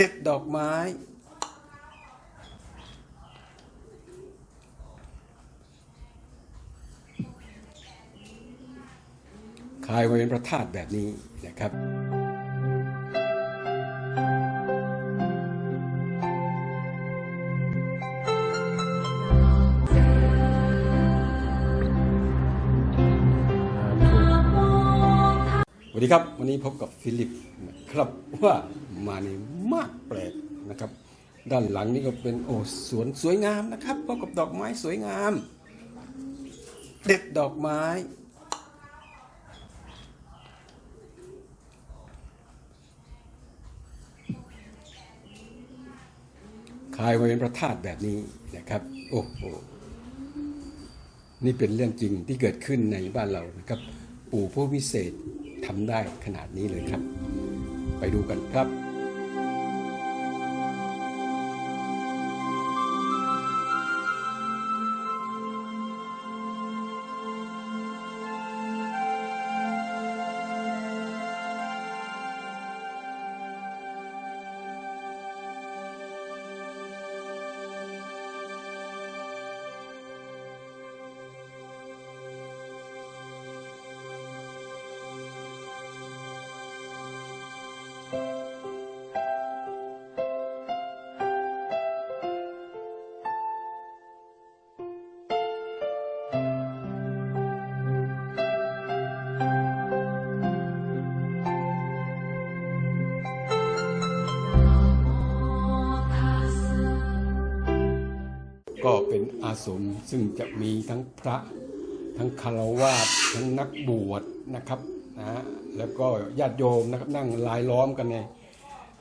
เด็ดดอกไม้ คายเป็นพระธาตุแบบนี้นะครับ วัสดีครับ วันนี้พบกับฟิลิปนะครับว่ามาในมากแปลกนะครับ ด้านหลังนี่ก็เป็นโอ้สวนสวยงามนะครับพบกับดอกไม้สวยงาม เด็ดดอกไม้ คายมาเป็นพระธาตุแบบนี้นะครับ โอ้โหนี่เป็นเรื่องจริงที่เกิดขึ้นในบ้านเรานะครับ ปู่ผู้วิเศษ ทำได้ขนาดนี้เลยครับ ไปดูกันครับ เป็นอาสมซึ่งจะมีทั้งพระทั้งคารวาสทั้งนักบวชนะครับนะแล้วก็ญาติโยมนะครับนั่งลายล้อมกันใน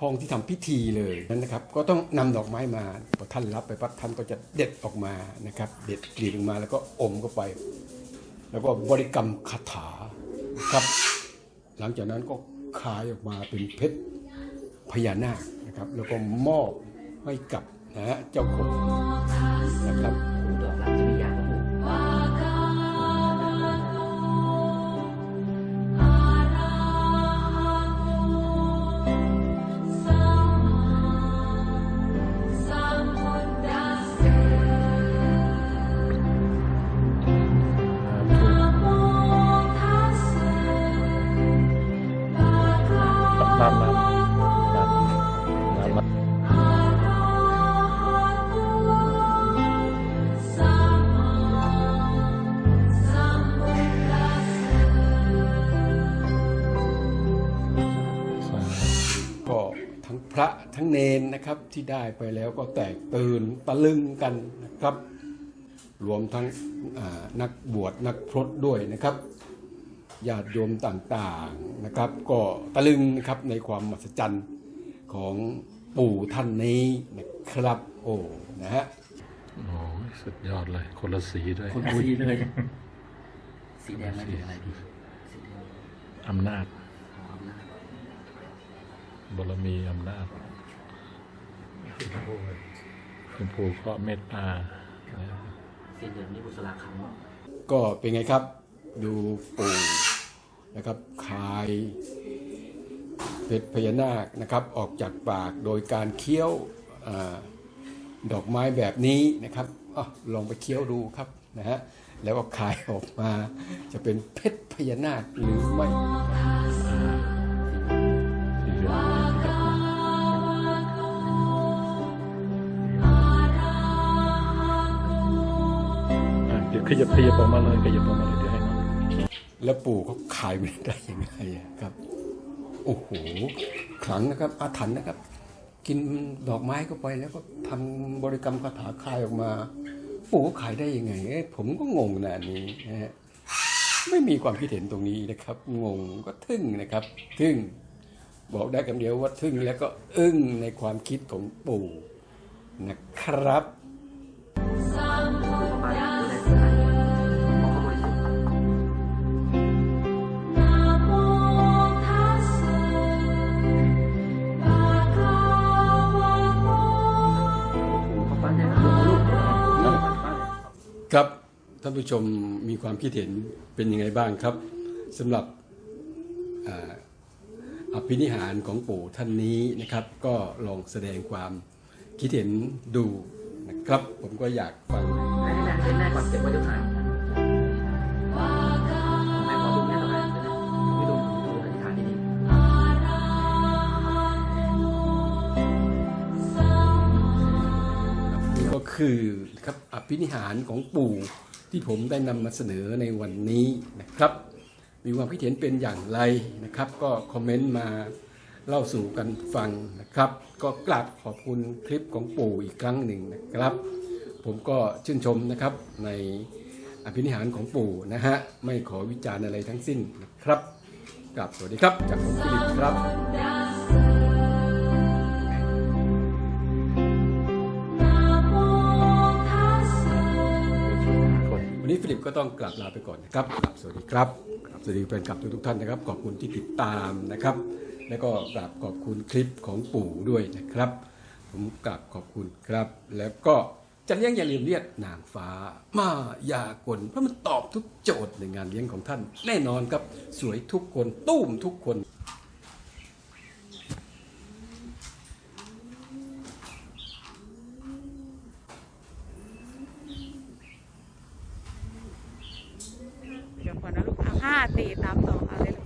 ห้องที่ทำพิธีเลยนั้นนะครับ ก็ต้องนำดอกไม้มาพอท่านรับไปปั๊บท่านก็จะเด็ดออกมานะครับ เด็ดกลีบออกมาแล้วก็อมเข้าไป แล้วก็บริกรรมคาถาครับ หลังจากนั้นก็คายออกมาเป็นเพชรพญานาคนะครับ แล้วก็มอบให้กับนะเจ้าของ นะครับ ก็ทั้งพระทั้งเนนนะครับที่ได้ไปแล้วก็แตกตื่นตะลึงกันนะครับ รวมทั้งอ่านักบวชนักพรตด้วยนะครับญาติโยมต่างๆนะครับ ก็ตะลึงนะครับในความมหัศจรรย์ของปู่ท่านนี้นะครับ โอ้นะฮะโอ้ยสุดยอดเลย คนละสีด้วยคนสีเลย สีแดงไม่ถึงอะไรพี่สีแดงอำนาจหอมนะ บารมีอำนาจคุณปู่ก็เมตตาสีเหลืองนี่บุษราคำก็เป็นไงครับ ดูปู่นะครับคายเพชรพญานาคนะครับ ออกจากปากโดยการเคี้ยวอาดอกไม้แบบนี้นะครับอะลองไปเคี้ยวดูครับนะฮะแล้วก็คายออกมาจะเป็นเพชรพญานาคหรือไม่ ขยับขยับออกมาเลยขยับออกมาเลยเดี๋ยวให้น้องแล้วปู่เขาขายมันได้ยังไงครับ โอ้โหขลังนะครับอาถรรพ์นะครับ กินดอกไม้เข้าไปแล้วก็ทำบริกรรมคาถาคายออกมา ปู่เขาขายได้ยังไงเอ๊ะผมก็งงนะอันนี้นะฮะไม่มีความคิดเห็นตรงนี้นะครับ งงก็ทึ่งนะครับ ทึ่ง บอกได้คำเดียวว่าทึ่งแล้วก็อึ้งในความคิดของปู่นะครับ ท่านผู้ชมมีความคิดเห็นเป็นยังไงบ้างครับสำหรับอ่าอภินิหารของปู่ท่านนี้นะครับ ก็ลองแสดงความคิดเห็นดูนะครับ ผมก็อยากฟังให้แม่ให้แม่ก่อนเก็บไว้เดี๋ยวถ่ายแม่ขอดูแม่ต่อไปไม่ดูดูอธิษฐานดีๆนี่ก็คือนะครับอภินิหารของปู่ ที่ผมได้นำมาเสนอในวันนี้นะครับ มีความคิดเห็นเป็นอย่างไรนะครับ ก็คอมเมนต์มาเล่าสู่กันฟังนะครับ ก็กราบขอบคุณคลิปของปู่อีกครั้งหนึ่งนะครับ ผมก็ชื่นชมนะครับในอภินิหารของปู่นะฮะ ไม่ขอวิจารณ์อะไรทั้งสิ้นนะครับกราบสวัสดีครับ จากผมฟิลิปครับ นี้ฟิลิปก็ต้องกลับลาไปก่อนนะครับกลับสวัสดีครับกลับสวัสดีแฟนคลับทุกๆท่านนะครับ ขอบคุณที่ติดตามนะครับ แล้วก็กราบขอบคุณคลิปของปู่ด้วยนะครับ ผมกราบขอบคุณครับ แล้วก็จะเลี้ยงอย่าลืมเรียกนางฟ้า มาอย่ากลเพราะมันตอบทุกโจทย์ในงานเลี้ยงของท่าน แน่นอนครับ สวยทุกคนตุ้มทุกคน เดี๋ยวก่ อนนะลูกเอาห้าสี่สามสองเอาเลย